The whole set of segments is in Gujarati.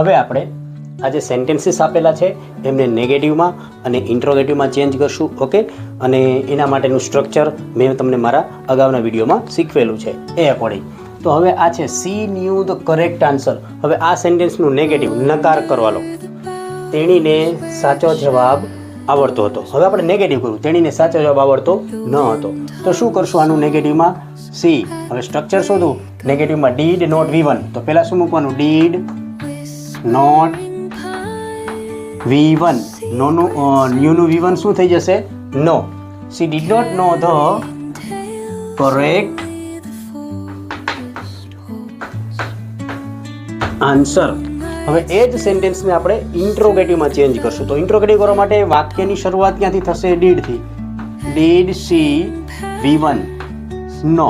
હવે આપણે આ જે સેન્ટેન્સીસ આપેલા છે, એમને નેગેટિવમાં અને ઇન્ટ્રોગેટિવમાં ચેન્જ કરશું ઓકે અને એના માટેનું સ્ટ્રક્ચર મેં તમને મારા અગાઉના વિડીયોમાં શીખવેલું છે, એ અકોર્ડિંગ તો હવે આ છે she knew the correct answer હવે આ સેન્ટેન્સનું નેગેટિવ નકાર કરવા લો. તેણીને સાચો જવાબ આવડતો હતો. હવે આપણે નેગેટિવ કર્યું. તેણીને સાચો જવાબ આવડતો ન હતો. તો શું કરશું આનું નેગેટિવમાં સી હવે સ્ટ્રક્ચર શોધું. નેગેટિવમાં ડીડ નોટ વી વન તો પહેલાં શું મૂકવાનું? ડીડ નોટ વી વન નોનું ન્યુનું વી વન શું થઈ જશે? Know she did not know the correct answer હવે એ જ સેન્ટેન્સને આપણે ઇન્ટ્રોગેટિવમાં ચેન્જ કરશું. તો ઇન્ટ્રોગેટિવ કરવા માટે વાક્યની શરૂઆત ક્યાંથી થશે? ડીડથી did she V one know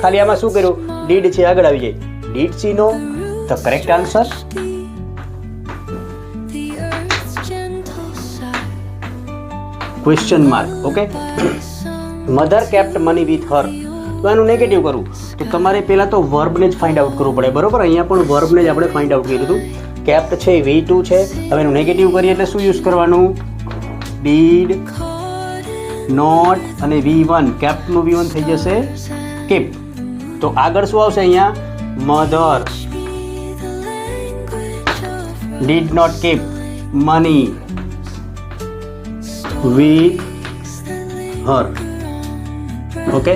ખાલી આમાં શું કર્યું? ડીડ છે, આગળ આવી જાય. Did she know the correct answer question mark okay mother kept money with her તો એનું નેગેટિવ કરવું તો તમારે પહેલાં તો વર્બને જ ફાઇન્ડ આઉટ કરવું પડે બરાબર? અહીંયા પણ વર્બને જ આપણે ફાઇન્ડ આઉટ કર્યું હતું. કેપ્ટ છે વી ટુ છે. હવે એનું નેગેટિવ કરીએ એટલે શું યુઝ કરવાનું? ડીડ નોટ અને વી વન કેપ્ટનું વી વન થઈ જશે કેપ તો આગળ શું આવશે અહીંયા? Mother did not keep money with her. Okay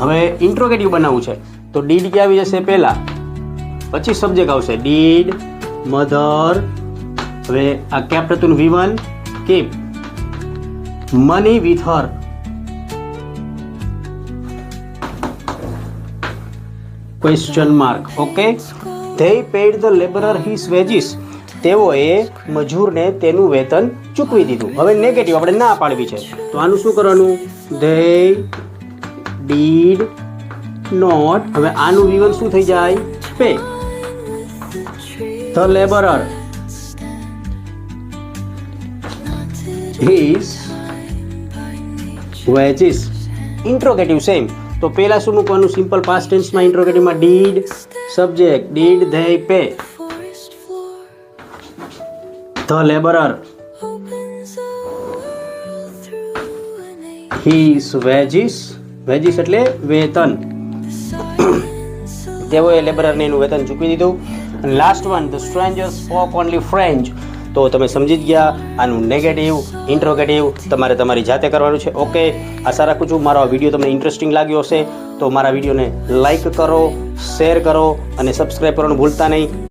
હવે ઇન્ટ્રોગેટિવ બનાવવું છે. તો ડીડ ક્યાં આવી જશે પહેલાં? પછી સબ્જેક્ટ આવશે. ડીડ મધર હવે આ કેપ હતું V one keep money with her question mark okay they paid the labourer his wages તેઓએ મજૂરને તેનું વેતન ચૂકવી દીધું. હવે નેગેટિવ આપણે ના પાડવી છે. તો આનું શું કરવાનું? ધે ડીડ નોટ હવે આનું વિવન શું થઈ જાય? Pay the labourer his wages interrogative same તો પહેલાં શું મૂકવાનું? સિમ્પલ પાસ્ટ ટેન્સમાં ઇન્ટ્રોગેટિવમાં did subject did they pay the labourer. His wages wages એટલે વેતન. તેઓએ લેબરરને એનું વેતન ચૂકવી દીધું. અને last one the stranger spoke only French તો તમે સમજી જ ગયા, આનું નેગેટિવ ઇન્ટ્રોગેટિવ તમારે તમારી જાતે કરવાનું છે. ઓકે આશા રાખું છું મારો આ વીડિયો તમને ઇન્ટરેસ્ટિંગ લાગ્યો હશે. તો મારા વિડીયોને લાઇક કરો શેર કરો અને સબસ્ક્રાઈબ કરવાનું ભૂલતા નહીં.